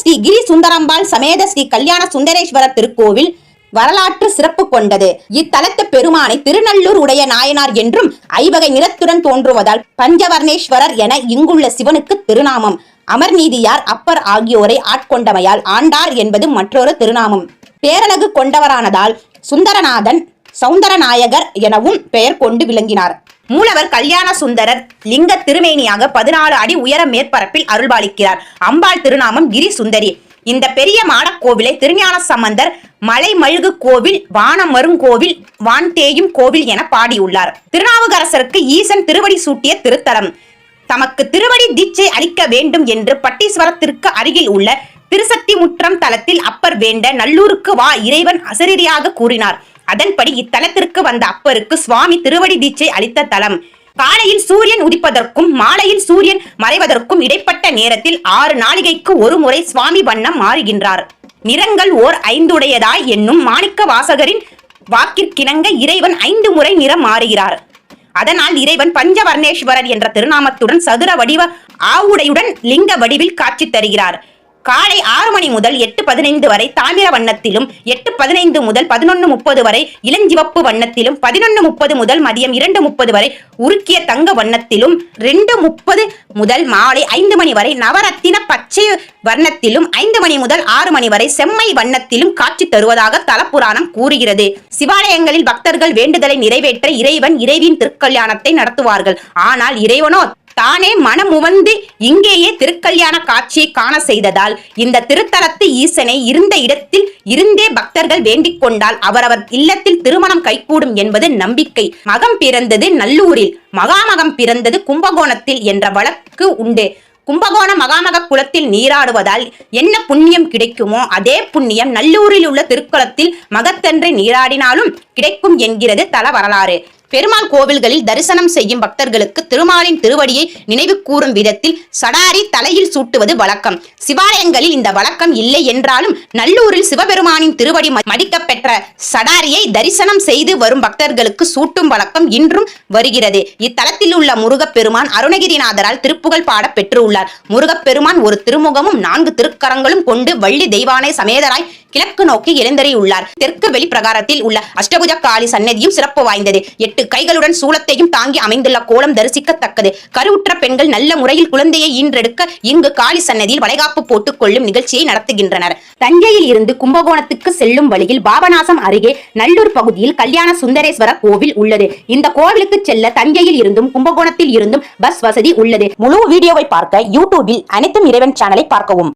ஸ்ரீ கிரி சுந்தரம்பாள் சமேத ஸ்ரீ கல்யாண சுந்தரேஸ்வரர் திருக்கோவில் வரலாற்று சிறப்பு கொண்டது. இத்தலத்து பெருமானை திருநள்ளூர் உடைய நாயனார் என்றும் ஐவகை நிலத்துடன் தோன்றுவதால் பஞ்சவர்ணேஸ்வரர் என இங்குள்ள சிவனுக்கு திருநாமம். அமர்நீதியார் அப்பர் ஆகியோரை ஆட்கொண்டமையால் ஆண்டார் என்பது மற்றொரு திருநாமம். பேரழகு கொண்டவரானதால் சுந்தரநாதன் சௌந்தரநாயகர் எனவும் பெயர் கொண்டு விளங்கினார். மூலவர் கல்யாண சுந்தரர் லிங்க திருமேனியாக பதினாலு அடி உயர மேற்பரப்பில் அருள்பாலிக்கிறார். அம்பாள் திருநாமம் கிரி சுந்தரி இந்த பெரிய மாடக் கோவிலை திருஞான சம்பந்தர் மலை மழுகு கோவில் வானமருங்கோவில் வான்தேயும் கோவில் என பாடியுள்ளார். திருநாவுக்கரசருக்கு ஈசன் திருவடி சூட்டிய திருத்தலம். தமக்கு திருவடி தீட்சை அளிக்க வேண்டும் என்று பட்டீஸ்வரத்திற்கு அருகில் உள்ள திருசக்தி முற்றம் தலத்தில் அப்பர் வேண்ட நல்லூருக்கு வா இறைவன் அசரீரியாக கூறினார். அதன்படி இத்தலத்திற்கு வந்த அப்பருக்கு சுவாமி திருவடி தீட்சை அளித்த தலம். காலையில் சூரியன் உதிப்பதற்கும் மாலையில் சூரியன் மறைவதற்கும் இடைப்பட்ட நேரத்தில் ஆறு நாளிகைக்கு ஒரு முறை சுவாமி வண்ணம் மாறுகின்றார். நிறங்கள் ஓர் ஐந்துடையதாய் என்னும் மாணிக்க வாசகரின் வாக்கிற்கிணங்க இறைவன் ஐந்து முறை நிறம் மாறுகிறார். அதனால் இறைவன் பஞ்சவர்ணேஸ்வரர் என்ற திருநாமத்துடன் சதுர வடிவ ஆவுடையுடன் லிங்க வடிவில் காட்சி தருகிறார். காலை ஆறு மணி முதல் எட்டு பதினைந்து வரை தாமிர வண்ணத்திலும் எட்டு பதினைந்து முதல் பதினொன்று முப்பது வரை இளஞ்சிவப்பு வண்ணத்திலும் பதினொன்று முப்பது முதல் மதியம் இரண்டு முப்பது வரை உருக்கிய தங்க வண்ணத்திலும் ரெண்டு முப்பது முதல் மாலை ஐந்து மணி வரை நவரத்தின பச்சை வர்ணத்திலும் ஐந்து மணி முதல் ஆறு மணி வரை செம்மை வண்ணத்திலும் காட்சி தருவதாக தலப்புராணம் கூறுகிறது. சிவாலயங்களில் பக்தர்கள் வேண்டுதலை நிறைவேற்ற இறைவன் இறைவின் திருக்கல்யாணத்தை நடத்துவார்கள். ஆனால் இறைவனோ தானே மனம் உவந்து இங்கேயே திருக்கல்யாண காட்சியை காண செய்ததால் இந்த திருத்தலத்து ஈசனை இருந்த இடத்தில் இருந்தே பக்தர்கள் வேண்டிக் கொண்டால் அவரவர் இல்லத்தில் திருமணம் கைகூடும் என்பது நம்பிக்கை. மகம் பிறந்தது நல்லூரில் மகாமகம் பிறந்தது கும்பகோணத்தில் என்ற வழக்கு உண்டு. கும்பகோண மகாமக குளத்தில் நீராடுவதால் என்ன புண்ணியம் கிடைக்குமோ அதே புண்ணியம் நல்லூரில் உள்ள திருக்குளத்தில் மகத்தன்றை நீராடினாலும் கிடைக்கும் என்கிறது தல வரலாறு. பெருமாள் கோவில்களில் தரிசனம் செய்யும் பக்தர்களுக்கு திருமாலின் திருவடியை நினைவு கூறும் விதத்தில் சடாரி தலையில் சூட்டுவது வழக்கம். சிவாலயங்களில் இந்த வழக்கம் இல்லை என்றாலும் நல்லூரில் சிவபெருமானின் திருவடி மடிக்கப்பெற்ற மடிக்கப் பெற்ற சடாரியை தரிசனம் செய்து வரும் பக்தர்களுக்கு சூட்டும் வழக்கம் இன்றும் வருகிறது. இத்தலத்தில் உள்ள முருகப்பெருமான் அருணகிரிநாதரால் திருப்புகழ் பாட பெற்றுள்ளார். முருகப்பெருமான் ஒரு திருமுகமும் நான்கு திருக்கரங்களும் கொண்டு வள்ளி தெய்வானை சமேதராய் கிழக்கு நோக்கி எழுந்தறியுள்ளார் தெற்கு வெளி பிரகாரத்தில் உள்ள அஷ்டபுஜ காளி சன்னதியும் சிறப்பு வாய்ந்தது. எட்டு கைகளுடன் சூலத்தையும் தாங்கி அமைந்துள்ள கோலம் தரிசிக்கத்தக்கது. கருவுற்ற பெண்கள் நல்ல முறையில் குழந்தையை ஈன்றெடுக்க இங்கு காளி சன்னதியில் வளைகாப்பு போட்டுக் கொள்ளும் நிகழ்ச்சியை நடத்துகின்றனர். தஞ்சையில் இருந்து கும்பகோணத்துக்கு செல்லும் வழியில் பாபநாசம் அருகே நல்லூர் பகுதியில் கல்யாண சுந்தரேஸ்வரர் கோவில் உள்ளது. இந்த கோவிலுக்கு செல்ல தஞ்சையில் இருந்தும் கும்பகோணத்தில் இருந்தும் பஸ் வசதி உள்ளது. முழு வீடியோவை பார்க்க யூடியூபில் அனைத்தும் இறைவன் சேனலை பார்க்கவும்.